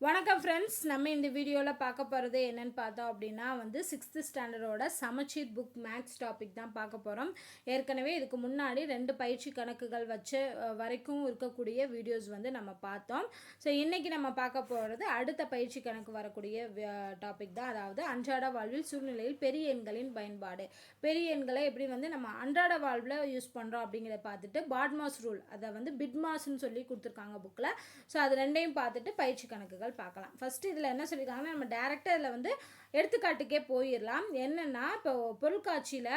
வணக்கம் ஃப்ரெண்ட்ஸ் நம்ம இந்த வீடியோவில் பார்க்க போகிறது என்னன்னு பார்த்தோம் அப்படின்னா வந்து சிக்ஸ்த்து ஸ்டாண்டர்டோட சமச்சீர் புக் மேக்ஸ் டாபிக் தான் பார்க்க போகிறோம் ஏற்கனவே இதுக்கு முன்னாடி ரெண்டு பயிற்சி கணக்குகள் வச்சு வரைக்கும் இருக்கக்கூடிய வீடியோஸ் வந்து நம்ம பார்த்தோம். ஸோ இன்றைக்கி நம்ம பார்க்க போகிறது அடுத்த பயிற்சி கணக்கு வரக்கூடிய டாபிக் தான். அதாவது அன்றாட வாழ்வில் சூழ்நிலையில் பெரிய எண்களின் பயன்பாடு. பெரிய எண்களை எப்படி வந்து நம்ம அன்றாட வாழ்வில் யூஸ் பண்ணுறோம் அப்படிங்கிறத பார்த்துட்டு பாட்மாஸ் ரூல் அதை வந்து பிட்மாஸ்ன்னு சொல்லி கொடுத்துருக்காங்க புக்கில் ஸோ அது ரெண்டையும் பார்த்துட்டு பயிற்சி கணக்குகள் பார்க்கலாம். ஃபஸ்ட்டு இதில் என்ன சொல்லியிருக்காங்கன்னா நம்ம டேரெக்டாக இதில் வந்து எடுத்துக்காட்டுக்கே போயிடலாம் என்னென்னா இப்போ பொருட்காட்சியில்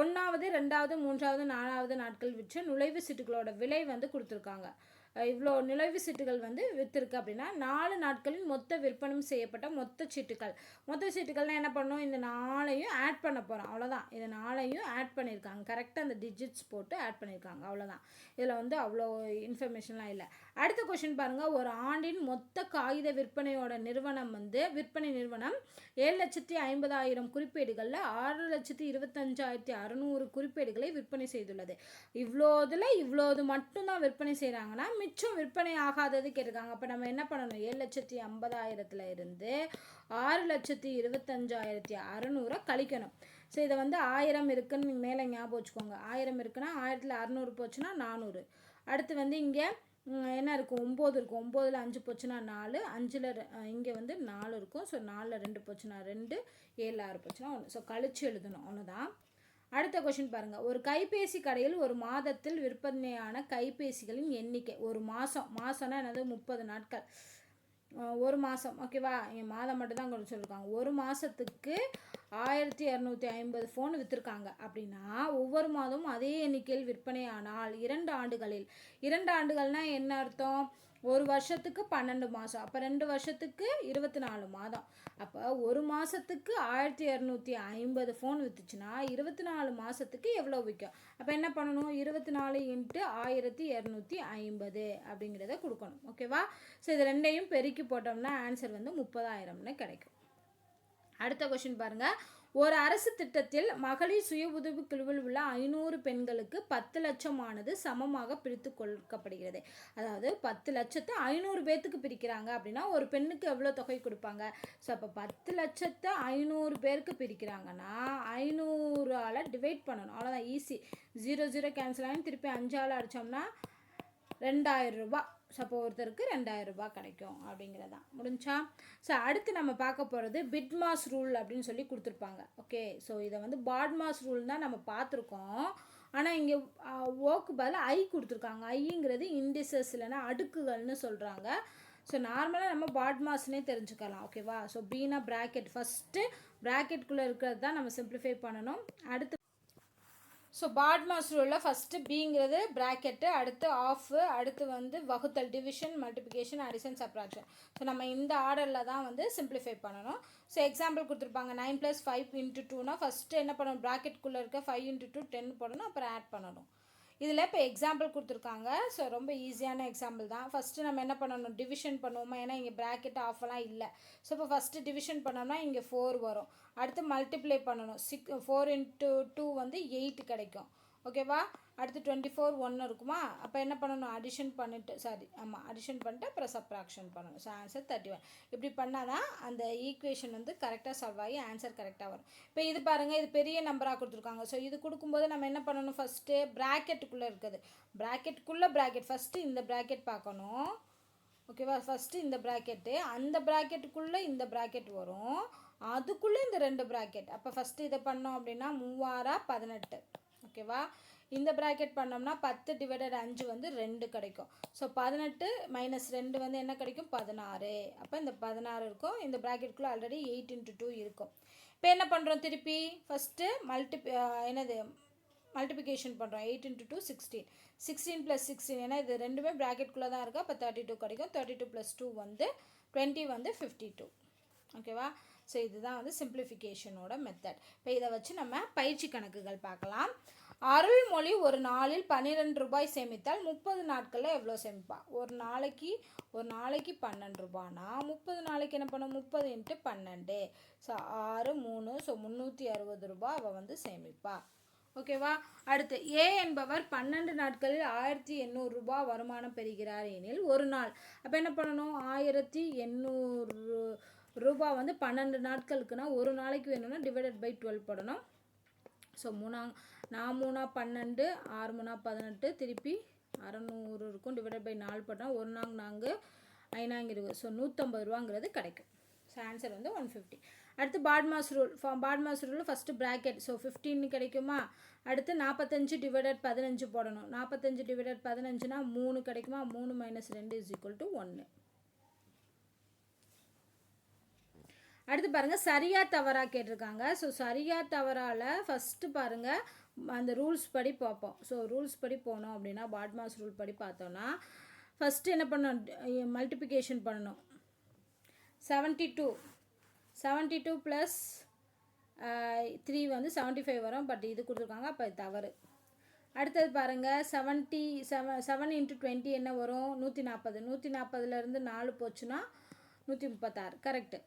ஒன்றாவது ரெண்டாவது மூன்றாவது நாலாவது நாட்கள் விற்று நுழைவு சீட்டுகளோட விலை வந்து கொடுத்துருக்காங்க. இவ்வளோ நுழைவு சீட்டுகள் வந்து விற்றுருக்கு அப்படின்னா நாலு நாட்களில் மொத்த விற்பனம் செய்யப்பட்ட மொத்த சீட்டுகள். மொத்த சீட்டுகள்னால் என்ன பண்ணணும்? இந்த நாளையும் ஆட் பண்ண போகிறோம் அவ்வளோதான் இந்த நாளையும் ஆட் பண்ணியிருக்காங்க. கரெக்டாக அந்த டிஜிட்ஸ் போட்டு ஆட் பண்ணியிருக்காங்க. அவ்வளோதான் இதில் வந்து அவ்வளோ இன்ஃபர்மேஷன்லாம் இல்லை. அடுத்த கொஷின் பாருங்கள் ஒரு ஆண்டின் மொத்த காகித விற்பனையோட நிறுவனம் வந்து விற்பனை நிறுவனம் ஏழு லட்சத்தி ஐம்பதாயிரம் குறிப்பேடுகளில் ஆறு லட்சத்தி இருபத்தஞ்சாயிரத்தி அறநூறு குறிப்பேடுகளை விற்பனை செய்துள்ளது. இவ்வளோ இதில் இவ்வளோது மட்டும்தான் விற்பனை செய்கிறாங்கன்னா மிச்சம் விற்பனை ஆகாதது கேட்டிருக்காங்க. அப்போ நம்ம என்ன பண்ணணும்? ஏழு லட்சத்தி ஐம்பதாயிரத்தில் இருந்து ஆறு லட்சத்தி இருபத்தஞ்சாயிரத்தி அறநூறை கழிக்கணும். ஸோ இதை வந்து ஆயிரம் இருக்குன்னு மேலே ஞாபகம் வச்சுக்கோங்க. ஆயிரம் இருக்குன்னா ஆயிரத்தில் அறநூறு போச்சுன்னா நானூறு. அடுத்து வந்து இங்கே என்ன இருக்கும்? ஒம்பது இருக்கும். ஒம்போதில் அஞ்சு போச்சுன்னா நாலு அஞ்சில் இங்கே வந்து நாலு இருக்கும். ஸோ நாலில் ரெண்டு போச்சுன்னா ரெண்டு ஏழு ஆறு போச்சுன்னா ஒன்று ஸோ கழிச்சு எழுதணும். ஒன்று அடுத்த கொஷின் பாருங்கள் ஒரு கைபேசி கடையில் ஒரு மாதத்தில் விற்பனையான கைபேசிகளின் எண்ணிக்கை. ஒரு மாதம் மாதம்னா என்னது? முப்பது நாட்கள். ஒரு மாதம் ஓகேவா என் மாதம் மட்டும் தான் கொஞ்சம் சொல்லியிருக்காங்க ஒரு மாதத்துக்கு ஆயிரத்தி இரநூத்தி ஐம்பது ஃபோன் விற்றுருக்காங்க அப்படின்னா ஒவ்வொரு மாதமும் அதே எண்ணிக்கையில் விற்பனையானால் இரண்டு ஆண்டுகளில். இரண்டு ஆண்டுகள்னால் என்ன அர்த்தம்? ஒரு வருஷத்துக்கு பன்னெண்டு மாதம் அப்போ ரெண்டு வருஷத்துக்கு இருபத்தி நாலு மாதம். அப்போ ஒரு மாதத்துக்கு ஆயிரத்தி இரநூத்தி ஐம்பது ஃபோன் விற்றுச்சுன்னா இருபத்தி நாலு மாதத்துக்கு எவ்வளோ விற்கும் அப்போ என்ன பண்ணணும்? இருபத்தி நாலு இன்ட்டு ஆயிரத்தி இரநூத்தி ஐம்பது அப்படிங்கிறத கொடுக்கணும். ஓகேவா ஸோ இது ரெண்டையும் பெருக்கி போட்டோம்னா ஆன்சர் வந்து முப்பதாயிரம்னு கிடைக்கும். அடுத்த கொஷின் பாருங்கள் ஒரு அரசு திட்டத்தில் மகளிர் சுய உதவி குழுவில் உள்ள ஐநூறு பெண்களுக்கு பத்து லட்சமானது சமமாக பிரித்து கொடுக்கப்படுகிறது. அதாவது பத்து லட்சத்தை ஐநூறு பேர்த்துக்கு பிரிக்கிறாங்க அப்படின்னா ஒரு பெண்ணுக்கு எவ்வளோ தொகை கொடுப்பாங்க? ஸோ அப்போ பத்து லட்சத்தை ஐநூறு பேருக்கு பிரிக்கிறாங்கன்னா ஐநூறால் டிவைட் பண்ணணும். அவ்வளோதான் ஈஸி ஜீரோ ஜீரோ கேன்சல் ஆகி திருப்பி அஞ்சால் அடித்தோம்னா ரெண்டாயிரம் ரூபாய். சப்போ ஒருத்தருக்கு ரெண்டாயிரம் ரூபாய் கிடைக்கும் அப்படிங்கிறது. தான் முடிஞ்சா? ஸோ அடுத்து நம்ம பார்க்க போகிறது பிட்மாஸ் ரூல் அப்படின்னு சொல்லி கொடுத்துருப்பாங்க. ஓகே ஸோ இதை வந்து பாட்மாஸ் ரூல் தான் நம்ம பார்த்துருக்கோம். ஆனால் இங்கே ஓக்கு பதில் ஐ கொடுத்துருக்காங்க. ஐங்கிறது இண்டிசஸ் இல்லைன்னா அடுக்குகள்னு சொல்கிறாங்க ஸோ நார்மலாக நம்ம பாட்மாஸ்னே தெரிஞ்சுக்கலாம். ஓகேவா ஸோ பீனா ப்ராக்கெட் ஃபஸ்ட்டு ப்ராக்கெட்குள்ளே இருக்கிறது தான் நம்ம சிம்பிளிஃபை பண்ணணும். அடுத்து ஸோ பாட் மாஸ் ரூலில் ஃபஸ்ட்டு பிங்கிறது ப்ராக்கெட்டு அடுத்து ஆஃபு அடுத்து வந்து வகுத்தல் division multiplication addition subtraction so நம்ம இந்த ஆர்டரில் தான் வந்து சிம்பிளிஃபை பண்ணணும். ஸோ எக்ஸாம்பிள் கொடுத்துருப்பாங்க நைன் ப்ளஸ் ஃபைவ் இன்ட்டு டூனா ஃபஸ்ட்டு என்ன பண்ணணும்? ப்ராக்கெட்குள்ளே இருக்க ஃபைவ் இன்ட்டு டூ டென் போடணும் அப்புறம் ஆட் பண்ணணும். இதில் இப்போ எக்ஸாம்பிள் கொடுத்துருக்காங்க. ஸோ ரொம்ப ஈஸியான எக்ஸாம்பிள் தான். ஃபஸ்ட்டு நம்ம என்ன பண்ணணும்? டிவிஷன் பண்ணுவோமா? ஏன்னா இங்கே ப்ராக்கெட் ஆஃப்லாம் இல்லை. ஸோ இப்போ ஃபஸ்ட்டு டிவிஷன் பண்ணோம்னா இங்கே ஃபோர் வரும். அடுத்து மல்டிப்ளை பண்ணணும். சிக் ஃபோர் இன்ட்டு டூ வந்து எயிட் கிடைக்கும். ஓகேவா? அடுத்து டுவெண்ட்டி ஃபோர் ஒன்று இருக்குமா? அப்போ என்ன பண்ணணும்? அடிஷன் பண்ணிட்டு சாரி ஆமாம் அடிஷன் பண்ணிட்டு அப்புறம் சப்ராக்ஷன் பண்ணணும். ஸோ ஆன்சர் தேர்ட்டி ஒன் இப்படி பண்ணால் தான் அந்த ஈக்குவேஷன் வந்து கரெக்டாக சால்வ் ஆகி ஆன்சர் கரெக்டாக வரும். இப்போ இது பாருங்கள் இது பெரிய நம்பராக கொடுத்துருக்காங்க. ஸோ இது கொடுக்கும்போது நம்ம என்ன பண்ணணும்? ஃபஸ்ட்டு ப்ராக்கெட்டுக்குள்ளே இருக்குது. ப்ராக்கெட்டுக்குள்ளே ப்ராக்கெட் ஃபஸ்ட்டு இந்த ப்ராக்கெட் பார்க்கணும். ஓகேவா? ஃபஸ்ட்டு இந்த ப்ராக்கெட்டு அந்த ப்ராக்கெட்டுக்குள்ளே இந்த ப்ராக்கெட் வரும். அதுக்குள்ளே இந்த ரெண்டு ப்ராக்கெட் அப்போ ஃபஸ்ட்டு இதை பண்ணோம் அப்படின்னா மூவாரா பதினெட்டு. ஓகேவா? இந்த ப்ராக்கெட் பண்ணோம்னா பத்து டிவைடட் அஞ்சு வந்து ரெண்டு கிடைக்கும். ஸோ பதினெட்டு மைனஸ் ரெண்டு வந்து என்ன கிடைக்கும்? பதினாறு. அப்போ இந்த பதினாறு இருக்கும். இந்த ப்ராக்கெட்டுக்குள்ளே ஆல்ரெடி எயிட் இன்ட்டு டூ இருக்கும். இப்போ என்ன பண்ணுறோம் திருப்பி? ஃபஸ்ட்டு மல்டி என்னது? மல்டிபிகேஷன் பண்ணுறோம் eight into two sixteen sixteen plus sixteen ஏன்னா இது ரெண்டுமே ப்ராக்கெட்குள்ளே தான் இருக்குது அப்போ தேர்ட்டி டூ கிடைக்கும். தேர்ட்டி டூ ப்ளஸ் டூ வந்து டுவெண்ட்டி வந்து ஃபிஃப்டி டூ ஓகேவா? ஸோ இதுதான் வந்து சிம்பிளிஃபிகேஷனோட மெத்தட் இப்போ இதை வச்சு நம்ம பயிற்சி கணக்குகள் பார்க்கலாம். அருள்மொழி ஒரு நாளில் பன்னிரெண்டு ரூபாய் சேமித்தால் முப்பது நாட்களில் எவ்வளோ சேமிப்பா? ஒரு நாளைக்கு ஒரு நாளைக்கு பன்னெண்டு ரூபானா? முப்பது நாளைக்கு என்ன பண்ணும்? முப்பது இன்ட்டு பன்னெண்டு. ஸோ ஆறு மூணு ஸோ முந்நூற்றி அறுபது ரூபாய் அவள் வந்து சேமிப்பா. ஓகேவா அடுத்து ஏ என்பவர் பன்னெண்டு நாட்களில் ஆயிரத்தி எண்ணூறு ரூபாய் வருமானம் பெறுகிறார் எனில் ஒரு நாள். அப்போ என்ன பண்ணணும்? ஆயிரத்தி எண்ணூறு ரூபா வந்து பன்னெண்டு நாட்களுக்குனா ஒரு நாளைக்கு வேணும்னா டிவைடட் பை டுவெல் போடணும். ஸோ மூணா நான் மூணா பன்னெண்டு ஆறு மூணா பதினெட்டு திருப்பி அறநூறு இருக்கும் டிவைடட் பை நாலு போட்டால் ஒரு நாங்க நாங்கள் ஐநாங்க இருபது. ஸோ நூற்றம்பது ரூபாங்கிறது கிடைக்கும். ஸோ ஆன்சர் வந்து ஒன் ஃபிஃப்டி அடுத்து பாட்மாஸ் ரூல் பாட்மாஸ் ரூலில் ஃபஸ்ட்டு ப்ராக்கெட் ஸோ ஃபிஃப்டின்னு கிடைக்குமா? அடுத்து நாற்பத்தஞ்சு டிவைடட் பதினஞ்சு போடணும். நாற்பத்தஞ்சு டிவைடட் பதினஞ்சுனா மூணு கிடைக்குமா? மூணு மைனஸ் ரெண்டு இஸ் ஈக்குவல் டு ஒன்று அடுத்து பாருங்கள் சரியா தவறா கேட்டிருக்காங்க. ஸோ சரியா தவறால் ஃபஸ்ட்டு பாருங்கள் அந்த ரூல்ஸ் படி பார்ப்போம். ஸோ ரூல்ஸ் படி போனோம் அப்படின்னா பாட்மாஸ் ரூல் படி பார்த்தோன்னா ஃபஸ்ட்டு என்ன பண்ணணும்? மல்டிப்ளிகேஷன் பண்ணணும். Seventy two seventy two plus three வந்து செவன்ட்டி ஃபைவ் வரும். பட் இது கொடுத்துருக்காங்க அப்போ தவறு. அடுத்தது பாருங்கள் seventy seven seven into twenty என்ன வரும்? நூற்றி நாற்பது நூற்றி நாற்பதுலேருந்து நாலு போச்சுன்னா நூற்றி முப்பத்தாறு. கரெக்டு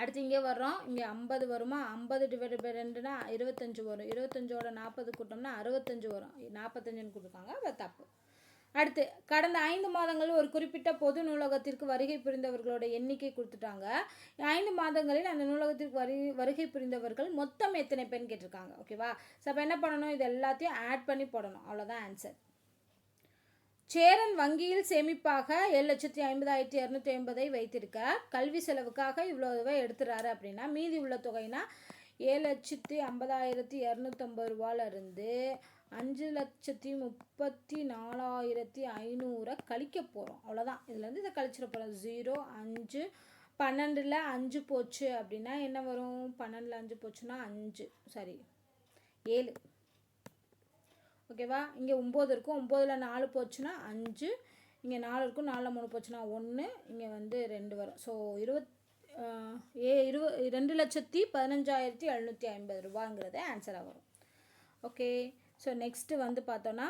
அடுத்து இங்கே வர்றோம். இங்கே ஐம்பது வருமா? ஐம்பது டிவைட் பை ரெண்டுனா இருபத்தஞ்சு வரும். இருபத்தஞ்சோட நாற்பது கூட்டம்னா அறுபத்தஞ்சு வரும். நாற்பத்தஞ்சுன்னு கொடுத்துருக்காங்க. அது தப்பு. அடுத்து கடந்த ஐந்து மாதங்களில் ஒரு குறிப்பிட்ட பொது நூலகத்திற்கு வருகை புரிந்தவர்களோட எண்ணிக்கை கொடுத்துட்டாங்க. ஐந்து மாதங்களில் அந்த நூலகத்திற்கு வரு வருகை புரிந்தவர்கள் மொத்தம் எத்தனை பேர்னு கேட்டிருக்காங்க. ஓகேவா ஸோ அப்போ என்ன பண்ணணும்? இது எல்லாத்தையும் ஆட் பண்ணி போடணும். அவ்வளோதான் ஆன்சர் சேரன் வங்கியில் சேமிப்பாக ஏழு லட்சத்தி ஐம்பதாயிரத்தி இரநூத்தி ஐம்பதை வைத்திருக்க கல்வி செலவுக்காக இவ்வளோ ரூபாய் எடுத்துறாரு அப்படின்னா மீதி உள்ள தொகைனா ஏழு லட்சத்தி ஐம்பதாயிரத்தி இரநூத்தம்பது ரூபாயிலிருந்து அஞ்சு லட்சத்தி முப்பத்தி நாலாயிரத்தி ஐநூறை கழிக்க போகிறோம் அவ்வளோதான் இதுலேருந்து இதை கழிச்சிட போகிறோம் ஜீரோ அஞ்சு பன்னெண்டில் அஞ்சு போச்சு அப்படின்னா என்ன வரும்? பன்னெண்டில் அஞ்சு போச்சுன்னா அஞ்சு. சாரி ஏழு. ஓகேவா? இங்கே ஒம்பது இருக்கும். ஒம்போதில் நாலு போச்சுன்னா அஞ்சு. இங்கே நாலு இருக்கும். நாலில் மூணு போச்சுன்னா ஒன்று இங்கே வந்து ரெண்டு வரும். ஸோ இருபத் ஏ இருவ ரெண்டு லட்சத்தி பதினஞ்சாயிரத்தி எழுநூற்றி ஐம்பது ரூபாங்கிறது ஆன்சராக வரும். ஓகே ஸோ நெக்ஸ்ட்டு வந்து பார்த்தோன்னா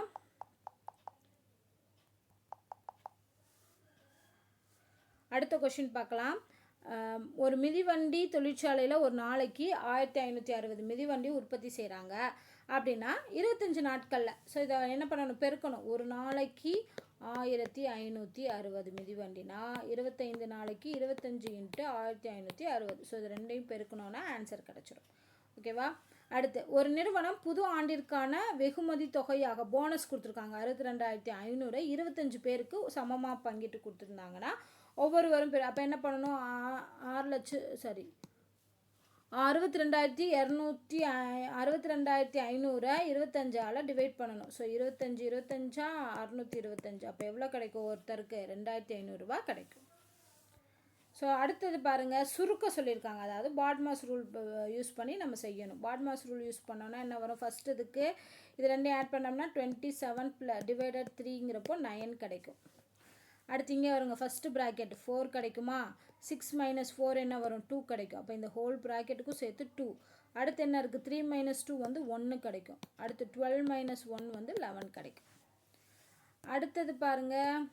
அடுத்த கொஷின் பார்க்கலாம். ஒரு மிதிவண்டி தொழிற்சாலையில் ஒரு நாளைக்கு ஆயிரத்தி ஐநூற்றி அறுபது மிதிவண்டி உற்பத்தி செய்கிறாங்க அப்படின்னா இருபத்தஞ்சி நாட்களில். ஸோ இதை என்ன பண்ணணும்? பெருக்கணும். ஒரு நாளைக்கு ஆயிரத்தி ஐநூற்றி அறுபது மிதிவண்டினா இருபத்தைந்து நாளைக்கு இருபத்தஞ்சி இன்ட்டு ஆயிரத்தி ஐநூற்றி அறுபது. ஸோ இது ரெண்டையும் பெருக்கணுன்னா ஆன்சர் கிடச்சிடும் ஓகேவா அடுத்து ஒரு நிறுவனம் புது ஆண்டிற்கான வெகுமதி தொகையாக போனஸ் கொடுத்துருக்காங்க. அறுபத்தி ரெண்டாயிரத்தி ஐநூறு இருபத்தஞ்சு பேருக்கு சமமாக பங்கிட்டு கொடுத்துருந்தாங்கன்னா ஒவ்வொருவரும் பேர் அப்போ என்ன பண்ணணும்? ஆறு லட்சம் சாரி அறுபத்தி ரெண்டாயிரத்தி இரநூத்தி அறுபத்தி ரெண்டாயிரத்தி ஐநூறை இருபத்தஞ்சால் டிவைட் பண்ணணும். ஸோ இருபத்தஞ்சி இருபத்தஞ்சா அறுநூற்றி இருபத்தஞ்சு. அப்போ எவ்வளோ கிடைக்கும்? ஒருத்தருக்கு ரெண்டாயிரத்தி ஐநூறுரூவா கிடைக்கும். ஸோ அடுத்தது பாருங்கள் சுருக்க சொல்லியிருக்காங்க. அதாவது பாட்மாஸ் ரூல் யூஸ் பண்ணி நம்ம செய்யணும். பாட்மாஸ் ரூல் யூஸ் பண்ணோன்னா என்ன வரும்? ஃபஸ்ட் இதுக்கு இது ரெண்டையும் ஆட் பண்ணோம்னா டுவெண்ட்டி செவன் ப்ள டிவைடட் த்ரீங்கிறப்போ நயன் கிடைக்கும். அடுத்து இங்கே வருங்க ஃபஸ்ட்டு ப்ராக்கெட் ஃபோர் கிடைக்குமா? சிக்ஸ் மைனஸ் ஃபோர் என்ன வரும்? டூ கிடைக்கும். அப்போ இந்த ஹோல் ப்ராக்கெட்டுக்கும் சேர்த்து டூ அடுத்து என்ன இருக்குது த்ரீ மைனஸ் டூ வந்து ஒன்று கிடைக்கும். அடுத்து டுவெல் மைனஸ் ஒன் வந்து லெவன் கிடைக்கும். அடுத்தது பாருங்கள்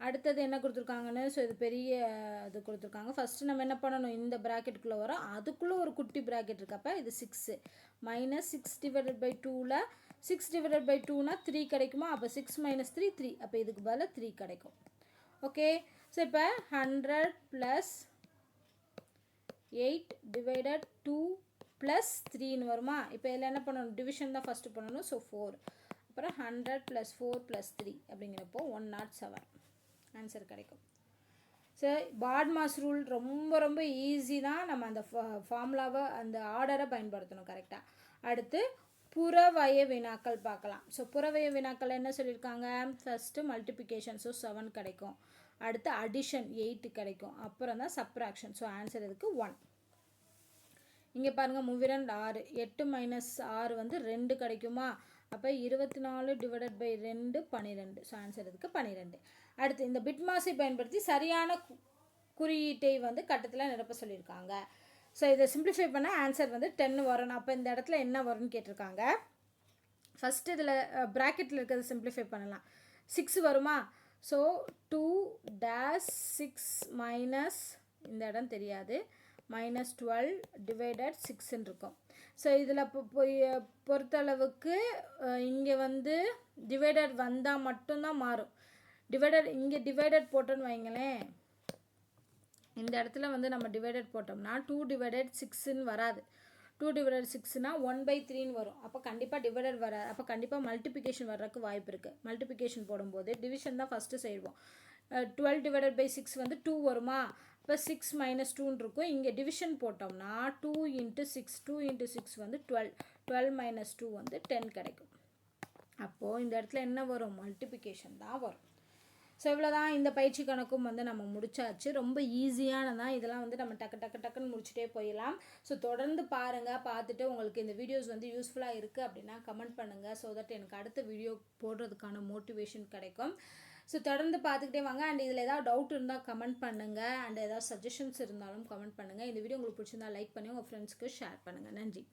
அடுத்தது என்ன கொடுத்துருக்காங்கன்னு? ஸோ இது பெரிய இது கொடுத்துருக்காங்க. ஃபஸ்ட்டு நம்ம என்ன பண்ணணும்? இந்த ப்ராக்கெட்டுக்குள்ளே வரோம். அதுக்குள்ளே ஒரு குட்டி ப்ராக்கெட் இருக்கப்போ இது six minus six divided by டூவில் சிக்ஸ் டிவைடட் பை டூனா த்ரீ கிடைக்குமா? அப்போ சிக்ஸ் மைனஸ் த்ரீ த்ரீ அப்போ இதுக்கு பதிலாக த்ரீ கிடைக்கும். ஓகே ஸோ இப்போ hundred plus eight divided two plus த்ரீன்னு வருமா? இப்போ இதில் என்ன பண்ணணும்? டிவிஷன் தான் ஃபஸ்ட்டு பண்ணணும். ஸோ ஃபோர் அப்புறம் hundred plus four plus three அப்படிங்கிறப்போ ஒன் நாட் செவன் ஆன்சர் கிடைக்கும். ஸோ பாட்மாஸ் ரூல் ரொம்ப ரொம்ப ஈஸி தான். நம்ம அந்த ஃபார்முலாவை அந்த ஆர்டரை பயன்படுத்தணும் கரெக்டாக அடுத்து புறவய வினாக்கள் பார்க்கலாம். ஸோ புறவய வினாக்கள் என்ன சொல்லியிருக்காங்க? ஃபஸ்ட்டு மல்டிப்ளிகேஷன் ஸோ செவன் கிடைக்கும். அடுத்து அடிஷன் எயிட்டு கிடைக்கும். அப்புறம் தான் சப்ராக்ஷன் ஸோ ஆன்சர் இதுக்கு ஒன் இங்கே பாருங்கள் மூவிரண்டு ஆறு. எட்டு மைனஸ் ஆறு வந்து ரெண்டு கிடைக்குமா? அப்போ இருபத்தி நாலு டிவைடட் பை ரெண்டு பன்னிரெண்டு ஸோ ஆன்சர் இதுக்கு பன்னிரெண்டு அடுத்து இந்த பிட்மாஸை பயன்படுத்தி சரியான குறியீட்டை வந்து கட்டத்தில் நிரப்ப சொல்லியிருக்காங்க. ஸோ இதை சிம்பிளிஃபை பண்ண ஆன்சர் வந்து டென்னு வரணும் அப்போ இந்த இடத்துல என்ன வரும்னு கேட்டிருக்காங்க. ஃபஸ்ட்டு இதில் ப்ராக்கெட்டில் இருக்கிறத சிம்பிளிஃபை பண்ணலாம். சிக்ஸ் வருமா? So two dash six minus இந்த இடம் தெரியாது. மைனஸ் டுவெல் டிவைடட் சிக்ஸ்ன்னு இருக்கும். ஸோ இதில் இப்போ போய் பொறுத்தளவுக்கு இங்கே வந்து டிவைடட் வந்தால் மட்டும்தான் மாறும். டிவைடட் இங்கே டிவைடட் போட்டோன்னு வைங்களேன். இந்த இடத்துல வந்து நம்ம டிவைடட் போட்டோம்னா டூ டிவைடட் சிக்ஸுன்னு வராது. டூ டிவைடட் சிக்ஸ்னால் ஒன் பை த்ரீன்னு வரும். அப்போ கண்டிப்பாக டிவைடட் வராது அப்போ கண்டிப்பாக மல்டிபிகேஷன் வர்றதுக்கு வாய்ப்பு இருக்குது மல்டிபிகேஷன் போடும்போது டிவிஷன் தான் ஃபஸ்ட்டு செய்வோம். டுவெல் டிவைடட் பை சிக்ஸ் வந்து டூ வருமா? இப்போ சிக்ஸ் மைனஸ் டூன்னு இருக்கும். இங்கே டிவிஷன் போட்டோம்னா two into six two into six வந்து டுவெல் டுவெல் மைனஸ் டூ வந்து டென் கிடைக்கும். அப்போது இந்த இடத்துல என்ன வரும்? மல்டிபிகேஷன் தான் வரும். ஸோ இவ்வளோதான் இந்த பயிற்சி கணக்கும் வந்து நம்ம முடிச்சாச்சு. ரொம்ப ஈஸியானதான் இதெல்லாம் வந்து நம்ம டக்கு டக்கு டக்குன்னு முடிச்சுட்டே போயிடலாம். ஸோ தொடர்ந்து பாருங்கள் பார்த்துட்டு உங்களுக்கு இந்த வீடியோஸ் வந்து யூஸ்ஃபுல்லாக இருக்குது அப்படின்னா கமெண்ட் பண்ணுங்கள் ஸோ தட் எனக்கு அடுத்த வீடியோ போடுறதுக்கான மோட்டிவேஷன் கிடைக்கும். ஸோ தொடர்ந்து பார்த்துக்கிட்டே வாங்க. அண்ட் இதில் ஏதாவது டவுட் இருந்தால் கமெண்ட் பண்ணுங்கள் அண்ட் ஏதாவது சஜஷன்ஸ் இருந்தாலும் கமெண்ட் பண்ணுங்கள் இந்த வீடியோ உங்களுக்கு பிடிச்சிருந்தா லைக் பண்ணி உங்கள் ஃப்ரெண்ட்ஸ்க்கு ஷேர் பண்ணுங்கள் நன்றி.